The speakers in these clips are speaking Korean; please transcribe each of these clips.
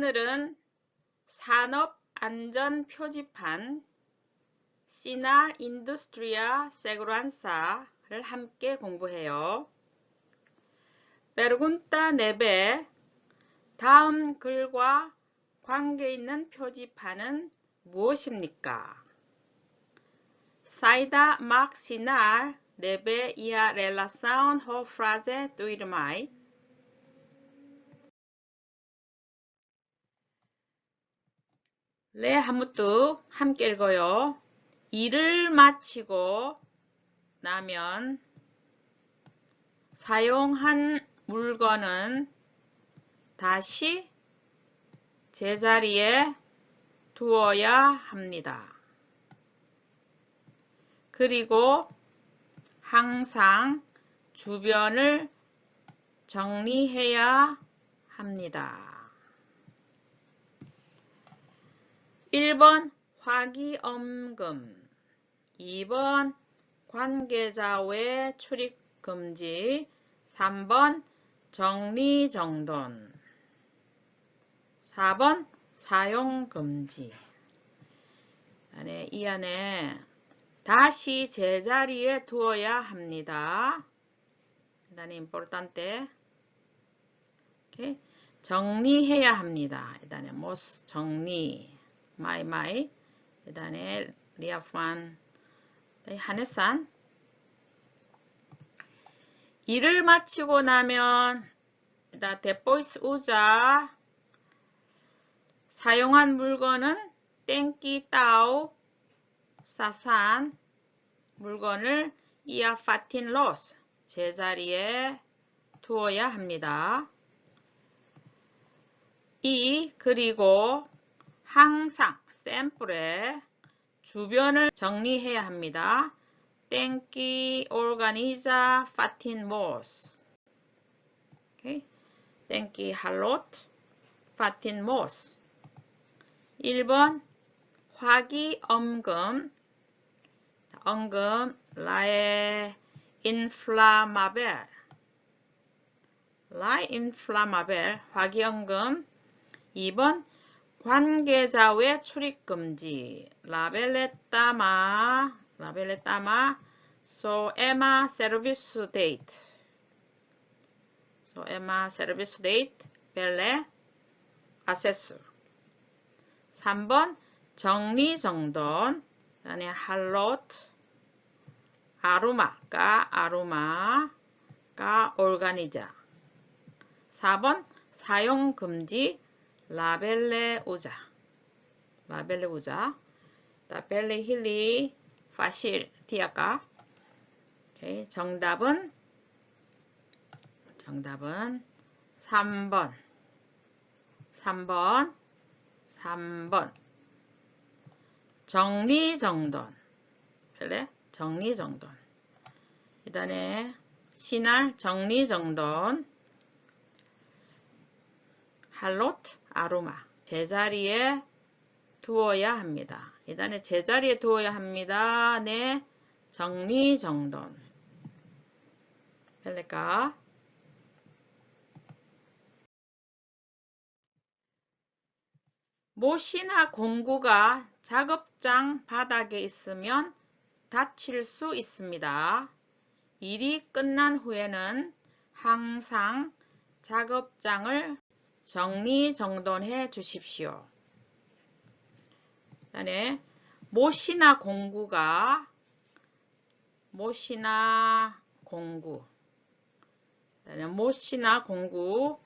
오늘은 산업안전 표지판 시나 인두스트리아 세그란사를 함께 공부해요. 베르군타 네베 다음 글과 관계 있는 표지판은 무엇입니까? 사이다 막 시날 네베 이하 렐라사운 호 프라제 뚜이르마이 네, 한무뚝 함께 읽어요. 일을 마치고 나면 사용한 물건은 다시 제자리에 두어야 합니다. 그리고 항상 주변을 정리해야 합니다. 1번 화기엄금 2번 관계자 외 출입 금지 3번 정리정돈 4번 사용금지 안에 이 안에 다시 제자리에 두어야 합니다. 일단 importante. 정리해야 합니다. 일단에 must 정리 마이 마이. 그다음에 리아판 하네산. 일을 마치고 나면 일단 데포이스 우자. 사용한 물건은 땡기 따오 사산. 물건을 이아 파틴 로스. 제자리에 두어야 합니다. 이 그리고 항상 샘플에 주변을 정리해야 합니다. 땡기 오르가니자 파틴 모스 땡기 할롯 파틴 모스 1번 화기엄금. 엄금 라에 인플라마벨 라에 인플라마벨 화기엄금. 2번 관계자 외 출입금지. 라벨레따마 라벨레따마. 소에마 서비스 데이트 소에마 서비스 데이트 벨레 아세스 3번 정리정돈. 그다음에 할로트 아루마가 아루마가 오르가니자 4번 사용금지 라벨레 우자. 라벨레 우자. 벨레 힐리 파실. 디아까. 오케이, 정답은? 정답은 3번. 3번. 3번. 정리정돈. 벨레 정리정돈. 이단에 신할 정리정돈. 할로트 아로마 제자리에 두어야 합니다. 이단에 제자리에 두어야 합니다. 네 정리정돈 벨레까 못이나 공구가 작업장 바닥에 있으면 다칠 수 있습니다. 일이 끝난 후에는 항상 작업장을 정리정돈해 주십시오. 그다음에 못이나 공구가 못이나 공구. 그다음에 못이나 공구.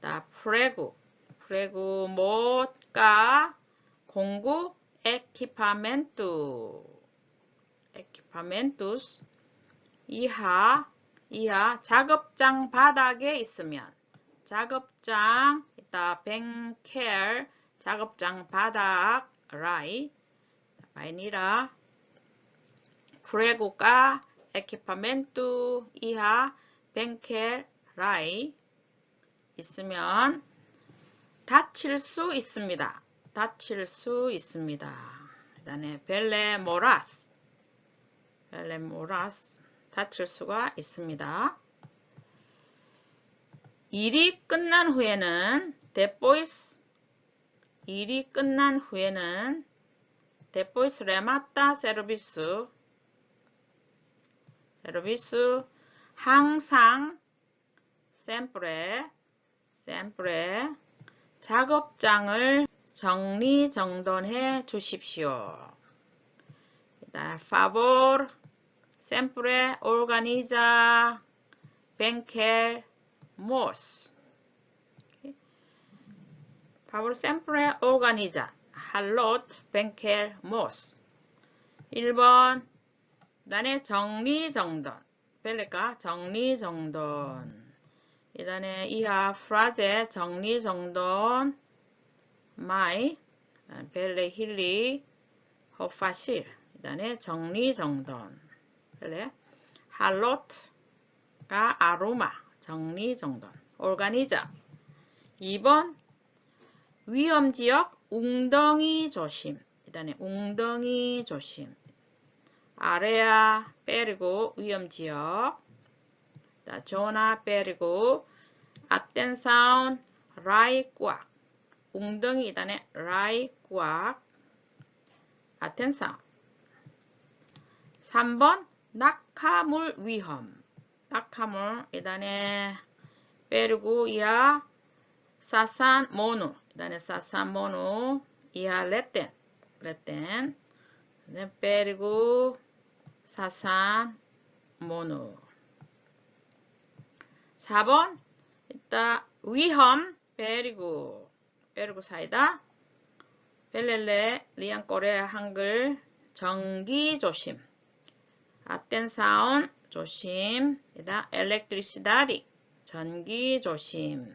다 프레구. 프레구 못가 공구 equipamento equipamentos 이하 이하 작업장 바닥에 있으면 작업장 이따 뱅켈 작업장 바닥 라이 바이니라 프레고가 equipamento 이하 뱅켈 라이 있으면 다칠 수 있습니다. 다칠 수 있습니다. 그 다음에 벨레 모라스 벨레 모라스 다칠 수가 있습니다. 일이 끝난 후에는 데포이스 일이 끝난 후에는 데포이스 레마타 세르비스 세르비스 항상 샘플에 샘플에 작업장을 정리정돈해 주십시오. Da favor, sempre organiza banquer mos. favor sempre organiza. 할롯 banquer mos. 1번 단의 정리정돈. 벨레가 정리정돈. 이단의 이하 프라제 정리정돈. 마이 벨레 힐리 허파실. 이단의 정리정돈. 벨레. 할롯가 아로마 정리정돈 오르가니자 2번 위험지역 웅덩이 조심. 이단의 웅덩이 조심. 아래야 빼리고 위험지역. 조나 빼리고 아텐사운 라이 꽉 웅덩이 이단에 라이 꽉 아텐사 3번 낙하물 위험 낙하물 이단에 빼리고 이하 사산 모노 이단에 사산 모노 이하 레텐 레텐. 네, 빼리고 사산 모노 4번 이따 위험 베리고 베리고 사이다. 벨렐레 리안 꼬레 한글 전기 조심. 아텐사운 조심 이다. 엘렉트리시다디 전기 조심.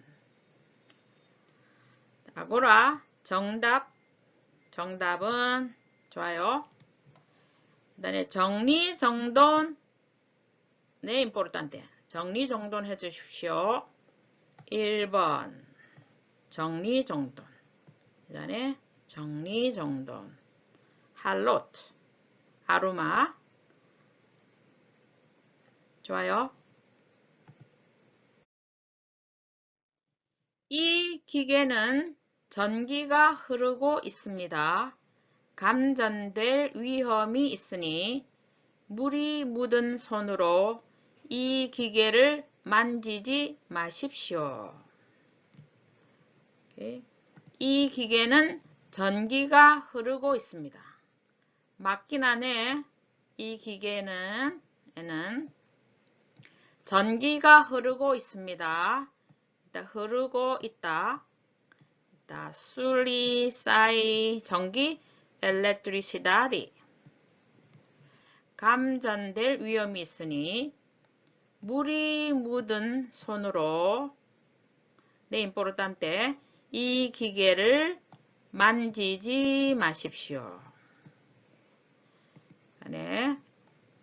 아고라. 정답. 정답은 좋아요. 그다음에 정리 정돈. 네 임포르탄테. 정리 정돈 해 주십시오. 1번. 정리 정돈. 그 다음에 정리 정돈. 할로트 아로마 좋아요. 이 기계는 전기가 흐르고 있습니다. 감전될 위험이 있으니 물이 묻은 손으로 이 기계를 만지지 마십시오. 이 기계는 전기가 흐르고 있습니다. 맞긴 하네. 이 기계는 전기가 흐르고 있습니다. 흐르고 있다. 술리 사이 전기 electricidad. 감전될 위험이 있으니 물이 묻은 손으로 네 importante 이 기계를 만지지 마십시오. 네.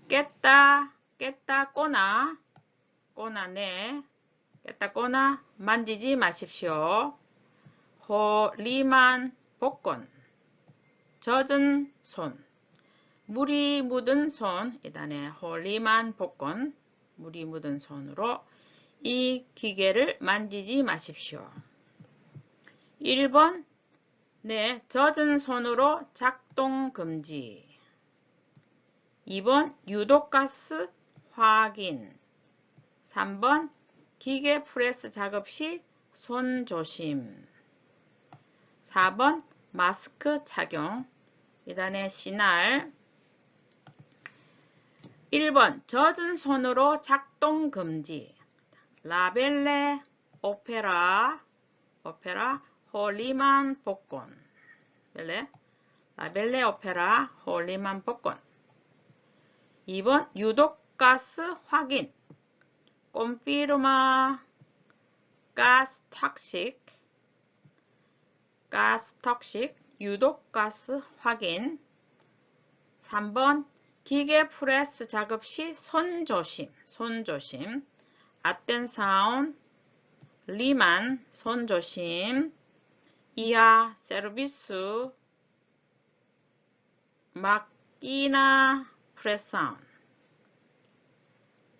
깼다, 깼다, 꼬나, 꼬나네, 깼다, 꼬나, 만지지 마십시오. 호리만 복권, 젖은 손, 물이 묻은 손, 이단에 홀리만 복권, 물이 묻은 손으로 이 기계를 만지지 마십시오. 1번. 네, 젖은 손으로 작동 금지. 2번 유독가스 확인 3번 기계 프레스 작업 시 손 조심. 4번 마스크 착용. 2단의 시날 1번 젖은 손으로 작동 금지. 라벨레 오페라. 오페라 홀리만 복권. 벨레? 라벨레 오페라 홀리만 복권. 2번 유독가스 확인 꼼피르마 가스 탁식 가스 턱식 유독 가스 확인 3번 기계 프레스 작업 시 손조심, 손조심. 아텐사운, 리만, 손조심. 이하 서비스, 마키나 프레사운.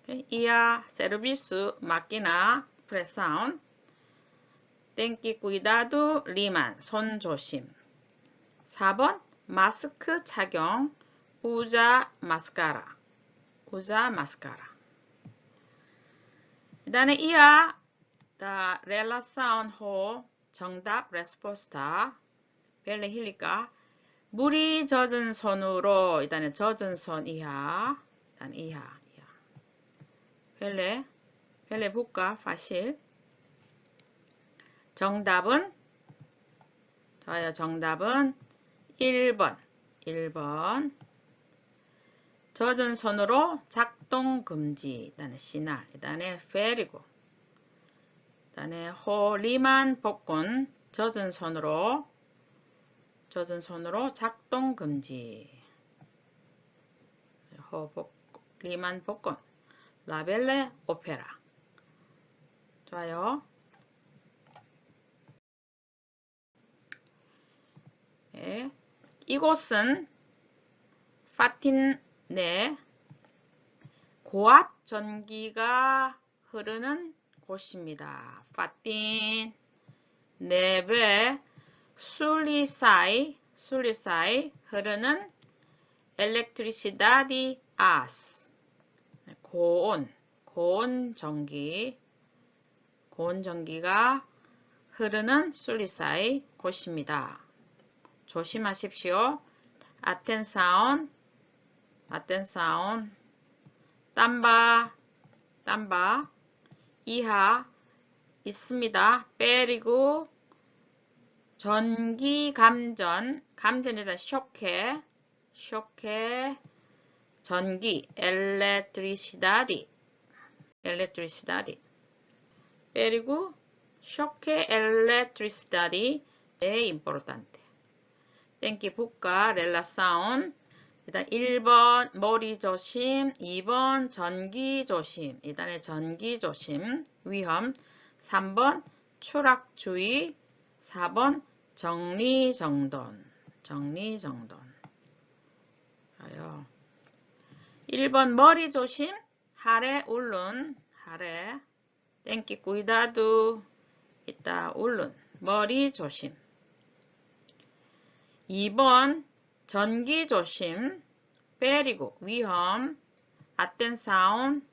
이하 서비스, 마키나 프레사운. 땡기 cuidado 리만 손 조심. 4번 마스크 착용 우자 마스카라. 우자 마스카라. 이다음에 이하 다 렐라사운 호 정답 레스포스타. 벨레 힐리까 물이 젖은 손으로 일단은 젖은 손 이하 이하 이하 벨레 벨레 볼까? 파실. 정답은? 저요. 정답은 1번. 1번. 젖은 손으로 작동 금지. 일단은 시날. 일단은 페리고. 일단은 호리만 복근 젖은 손으로 젖은 손으로 작동 금지. 호복 리만 복근 라벨레 오페라 좋아요. 네. 이곳은 파틴 내 고압 전기가 흐르는 곳입니다. 파틴 네베 술리사이 술리사이 흐르는 엘렉트리시다디 아스 고온 고온 전기 고온 전기가 흐르는 술리사이 곳입니다. 조심하십시오. 아텐사온 아텐사온 땀바 땀바 이하 있습니다. 빼리고 전기 감전 감전에다 쇼케 쇼케 전기 엘레트리시다디. 엘레트리시다디. 빼리고 쇼케 엘레트리시다디. è importante. 땡기 북가 렐라사운 일단 1번 머리 조심 2번 전기 조심. 일단의 전기 조심 위험. 3번 추락 주의 4번 정리정돈. 정리정돈 아요 1번 머리 조심 하래 울룬 하래 땡기 cuidado 있다 울룬 머리 조심. 2번 전기 조심 빼리고 위험 아텐사운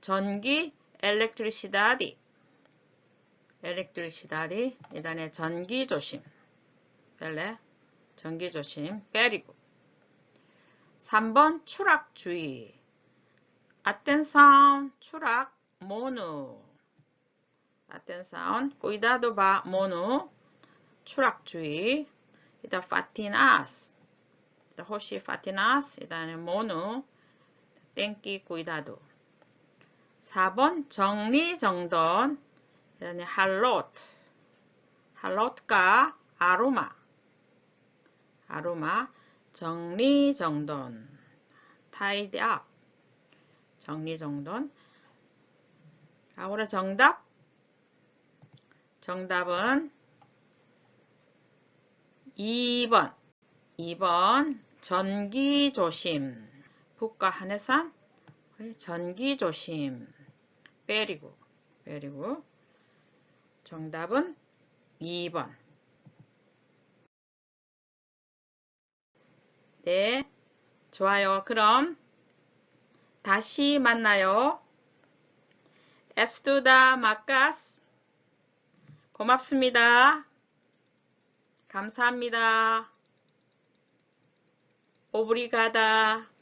전기 엘렉트리시다디. 엘렉트리시다디 이 단에 전기 조심. 벨레 전기 조심 빼리고 3번 추락 주의. 아텐사운 추락 모누. 아텐사운 cuidado ba 모누 추락 주의. 이다 fatinas 이다 호시 fatinas 이다네 모누 땡기 cuidado 4번 정리정돈. 이다네 할로트 할로트가 아로마. 아로마 정리정돈. Tidy up. 정리정돈. ahora 정답? 정답은 2번. 2번 전기조심. 북과 한해산? 전기조심. 빼리고. 빼리고. 정답은 2번 네 좋아요 그럼 다시 만나요 에스투다 마카스 고맙습니다. 감사합니다. 오브리가다.